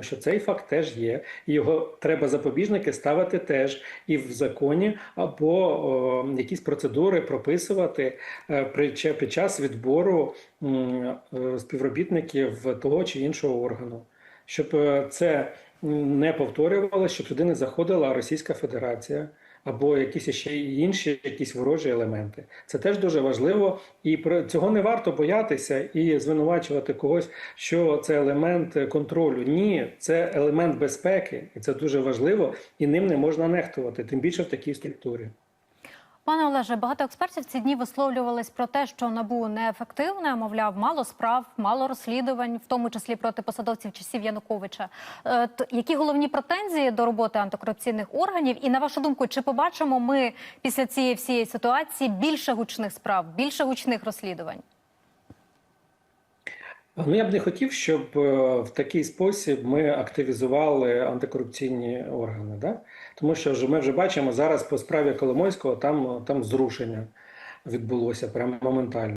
тому що цей факт теж є, і його треба запобіжники ставити теж і в законі, або о, якісь процедури прописувати е, при під час відбору е, співробітників того чи іншого органу, щоб е, це не повторювалося, щоб туди не заходила Російська Федерація. Або якісь ще інші якісь ворожі елементи. Це теж дуже важливо, і про цього не варто боятися і звинувачувати когось, що це елемент контролю. Ні, це елемент безпеки, і це дуже важливо, і ним не можна нехтувати, тим більше в такій структурі. Пане Олеже, багато експертів ці дні висловлювались про те, що набу неефективне, мовляв, мало справ, мало розслідувань, в тому числі проти посадовців часів Януковича. Е, які головні претензії до роботи антикорупційних органів? І на вашу думку, чи побачимо ми після цієї всієї ситуації більше гучних справ, більше гучних розслідувань? Ну, я б не хотів, щоб е, в такий спосіб ми активізували антикорупційні органи, да? тому що ми вже бачимо зараз по справі Коломойського там, там зрушення відбулося прямо моментально.